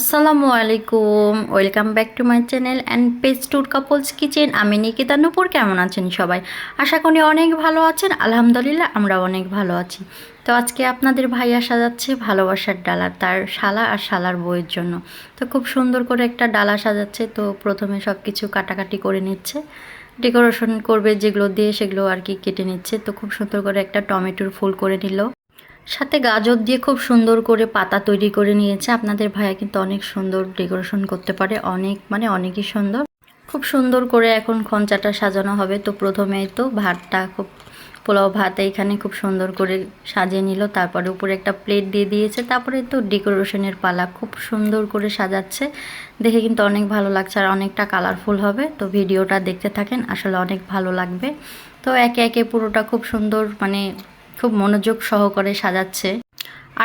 আসসালামু আলাইকুম। Welcome back to my channel and page tour couples kitchen আমি নিকিতা নুপুর, কেমন আছেন সবাই? আশা করি অনেক ভালো আছেন। আলহামদুলিল্লাহ আমরা অনেক ভালো আছি। তো আজকে আপনাদের ভাইয়া সাজাচ্ছে ভালোবাসার ডালা, তার শালা আর শালার বইয়ের জন্য। তো খুব সুন্দর করে একটা ডালা সাজাচ্ছে, তো প্রথমে সব কিছু কাটাকাটি করে নিচ্ছে। ডেকোরেশন করবে যেগুলো দিয়ে সেগুলো আর কি কেটে নিচ্ছে। তো খুব সুন্দর করে একটা টমেটোর ফুল করে নিল। সাথে গাজর দিয়ে খুব সুন্দর করে পাতা তৈরি করে নিয়েছে। আপনাদের ভাইয়া কিন্তু অনেক সুন্দর ডেকোরেশন করতে পারে। অনেক মানে অনেকই সুন্দর। খুব সুন্দর করে এখন খঞ্চাটা সাজানো হবে। তো প্রথমেই তো ভাতটা খুব, পোলাও ভাত এইখানে খুব সুন্দর করে সাজিয়ে নিল। তারপরে উপরে একটা প্লেট দিয়ে দিয়েছে। তারপরে তো ডেকোরেশনের পালা খুব সুন্দর করে সাজাচ্ছে। দেখে কিন্তু অনেক ভালো লাগছে আর অনেকটা কালারফুল হবে। তো ভিডিওটা দেখতে থাকেন, আসলে অনেক ভালো লাগবে। তো একে একে পুরোটা খুব সুন্দর মানে খুব মনোযোগ সহকারে সাজাচ্ছে।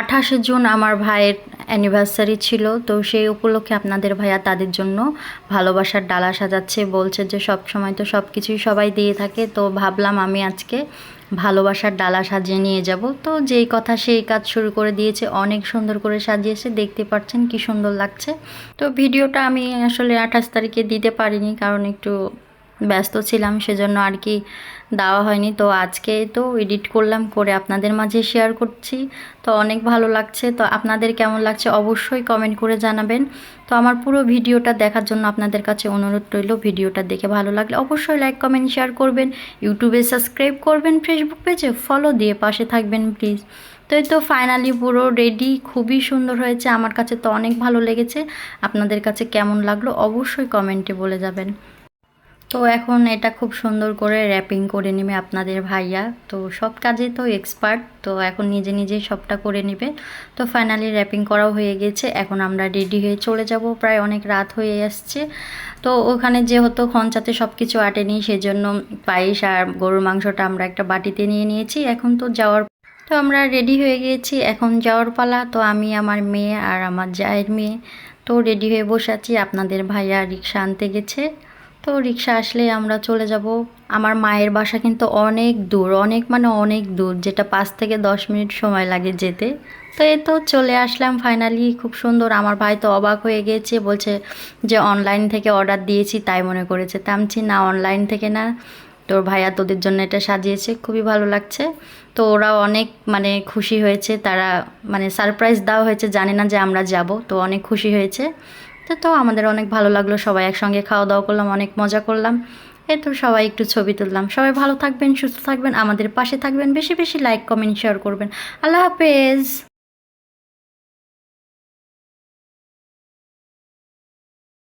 আঠাশে জুন আমার ভাইয়ের অ্যানিভার্সারি ছিল, তো সেই উপলক্ষে আপনাদের ভাইয়া তাদের জন্য ভালোবাসার ডালা সাজাচ্ছে, বলছে যে সব সময় তো সব কিছুই সবাই দিয়ে থাকে, তো ভাবলাম আমি আজকে ভালোবাসার ডালা সাজিয়ে নিয়ে যাব। তো যেই কথা সেই কাজ শুরু করে দিয়েছে, অনেক সুন্দর করে সাজিয়েছে, দেখতে পাচ্ছেন কি সুন্দর লাগছে। তো ভিডিওটা আমি আসলে আঠাশ তারিখে দিতে পারিনি, কারণ একটু ব্যস্ত ছিলাম, সেজন্য আর কি দেওয়া হয়নি। তো আজকে তো এডিট করলাম, করে আপনাদের মাঝে শেয়ার করছি। তো অনেক ভালো লাগছে। তো আপনাদের কেমন লাগছে অবশ্যই কমেন্ট করে জানাবেন। তো আমার পুরো ভিডিওটা দেখার জন্য আপনাদের কাছে অনুরোধ রইল ভিডিওটা দেখে ভালো লাগলে অবশ্যই লাইক কমেন্ট শেয়ার করবেন। ইউটিউবে সাবস্ক্রাইব করবেন ফেসবুক পেজে ফলো দিয়ে পাশে থাকবেন প্লিজ তো এই তো ফাইনালি পুরো রেডি খুবই সুন্দর হয়েছে। আমার কাছে তো অনেক ভালো লেগেছে। আপনাদের কাছে কেমন লাগল অবশ্যই কমেন্টে বলে যাবেন। তো এখন এটা খুব সুন্দর করে র্যাপিং করে নেবে আপনাদের ভাইয়া। তো সব কাজে তো এক্সপার্ট তো এখন নিজে নিজেই সবটা করে নেবে। তো ফাইনালি র্যাপিং করাও হয়ে গেছে, এখন আমরা রেডি হয়ে চলে যাব। প্রায় অনেক রাত হয়ে আসছে। তো ওখানে যেহেতু খঞ্চাতে সব কিছু আটেনি সেজন্য পায়েস আর গরুর মাংসটা আমরা একটা বাটিতে নিয়ে নিয়েছি। এখন তো যাওয়ার তো আমরা রেডি হয়ে গিয়েছি এখন যাওয়ার পালা। তো আমি, আমার মেয়ে আর আমার জায়ের মেয়ে তো রেডি হয়ে বসে আছি। আপনাদের ভাইয়া রিক্সা আনতে গেছে। তো রিক্সা আসলে আমরা চলে যাব। আমার মায়ের বাসা কিন্তু অনেক দূর, অনেক মানে অনেক দূর, যেটা পাঁচ থেকে দশ মিনিট সময় লাগে যেতে। তো এই তো চলে আসলাম ফাইনালি খুব সুন্দর। আমার ভাই তো অবাক হয়ে গিয়েছে বলছে যে অনলাইন থেকে অর্ডার দিয়েছি, তাই মনে করেছে। তামছি না অনলাইন থেকে না। তোর ভাইয়া তোদের জন্য এটা সাজিয়েছে, খুবই ভালো লাগছে। তো ওরা অনেক মানে খুশি হয়েছে, তারা মানে সারপ্রাইজ দেওয়া হয়েছে, জানে না যে আমরা যাব। তো অনেক খুশি হয়েছে। তো তো আমাদের অনেক ভালো লাগল। সবাই একসঙ্গে খাওয়া দাওয়া করলাম, অনেক মজা করলাম। এ তো সবাই একটু ছবি তুললাম। সবাই ভালো থাকবেন, সুস্থ থাকবেন, আমাদের পাশে থাকবেন। বেশি বেশি লাইক কমেন্ট শেয়ার করবেন। আল্লাহ হাফেজ।